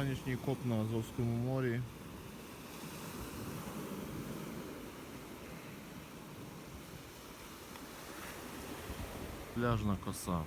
Вранішній коп на Азовському морі. Пляжна коса.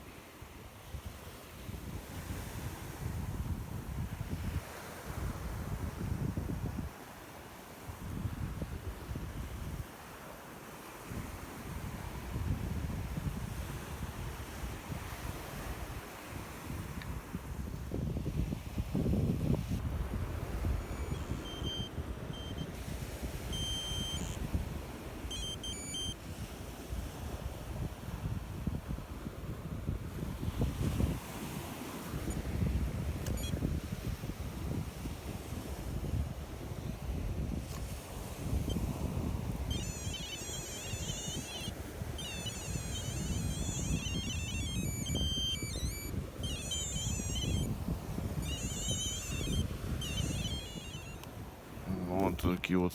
Такі от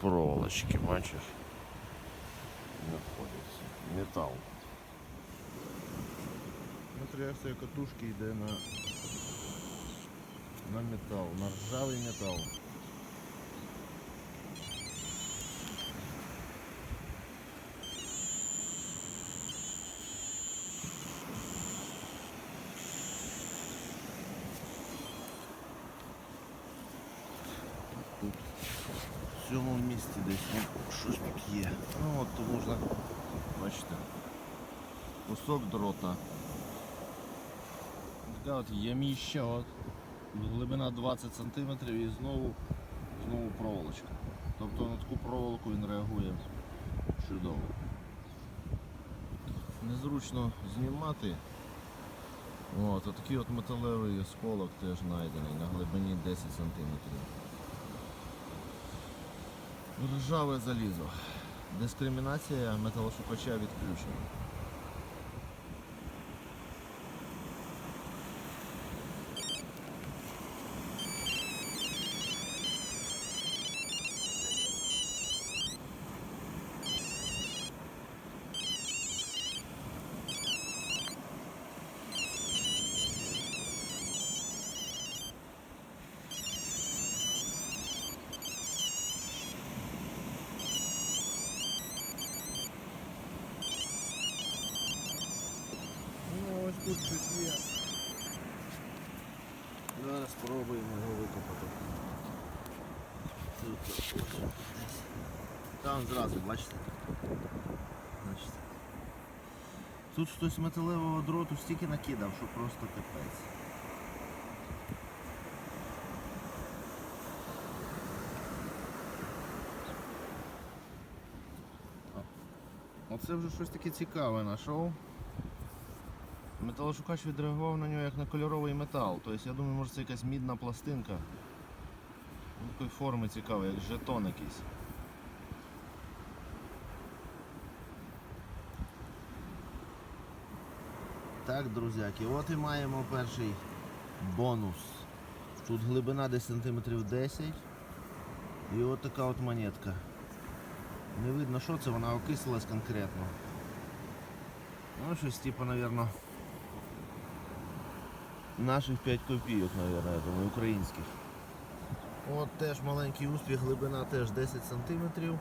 проволочки, бачиш? Знаходяться. Метал. Смотри, катушки йде на, на метал, на ржавий метал. Тут цьому місці десь ну, щось тут є. Ну от то можна, бачите, кусок дрота. Така от яміща, от, глибина 20 см і знову, знову проволочка. Тобто на таку проволоку він реагує чудово. Незручно знімати. От, такий от металевий осколок теж знайдений на глибині 10 см. Ржаве залізо. Дискримінація металошукача відключена. Тут щось є. Зараз спробуємо його викопати. Тут. Там зразу, бачите? Бачите. Тут хтось металевого дроту стільки накидав, що просто капець. Оце вже щось таке цікаве знайшов. Металошукач відреагував на нього як на кольоровий метал. Тобто я думаю, може це якась мідна пластинка. Ну, Такої форми цікавої, як жетон якийсь. Так, друзяки, от і маємо перший бонус. Тут глибина десь сантиметрів 10 і от така от монетка. Не видно, що це, вона окислилась конкретно. Ну, щось типу, мабуть, наших 5 копійок, мабуть, я думаю, українських. От теж маленький успіх, глибина теж 10 сантиметрів.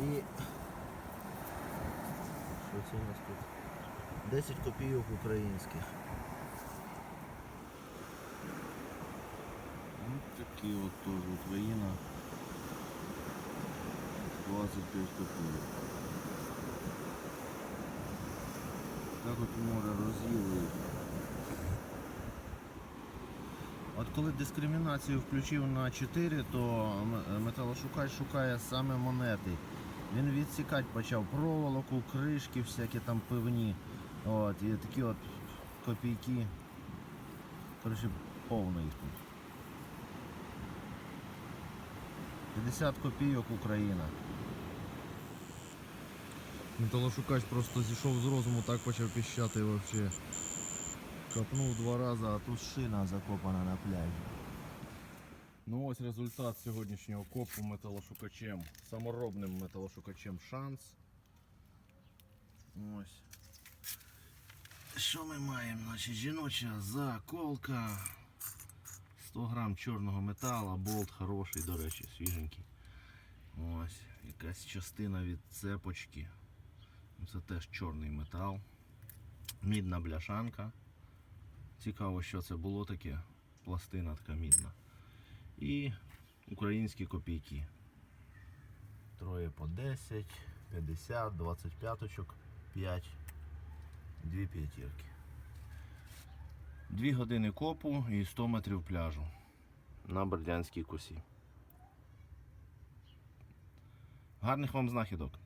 І що це у нас тут? 10 копійок українських. Ось такі от теж Україна. 25 копійок. Так от море роз'їли. От коли дискримінацію включив на 4, то металошукач шукає саме монети. Він відсікати почав проволоку, кришки, всякі там пивні. От, і такі от копійки. Коротше, повно їх тут. 50 копійок Україна. Металошукач просто зійшов з розуму, так почав піщати вообще. Копнув два рази, а тут шина закопана на пляжі. Ну ось результат сьогоднішнього копу металошукачем, саморобним металошукачем шанс. Ось. Що ми маємо? Значить, жіноча заколка 100 грам чорного металу, болт хороший, до речі, свіженький. Ось, якась частина від цепочки. Це теж чорний метал. Мідна бляшанка. Цікаво, що це було таке. Пластина така мідна. І українські копійки. Троє по 10, 50, 25 очок, 5, дві п'ятірки. Дві години копу і 100 метрів пляжу на Бердянській косі. Гарних вам знахідок!